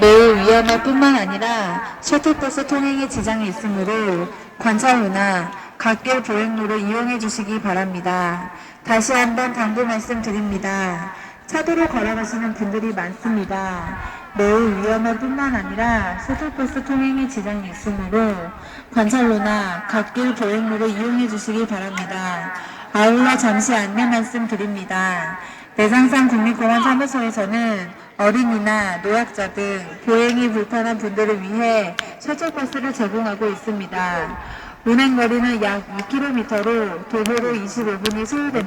매우 위험할 뿐만 아니라 셔틀버스 통행에 지장이 있으므로 관찰로나 갓길 보행로로 이용해 주시기 바랍니다. 다시 한번 당부 말씀드립니다. 차도로 걸어가시는 분들이 많습니다. 매우 위험할 뿐만 아니라 셔틀버스 통행에 지장이 있으므로 관찰로나 갓길 보행로로 이용해 주시기 바랍니다. 아울러 잠시 안내 말씀드립니다. 내상산 국립공원 사무소에서는 어린이나 노약자 등 보행이 불편한 분들을 위해 셔틀버스를 제공하고 있습니다. 운행 거리는 약 2km로 도보로 25분이 소요됩니다.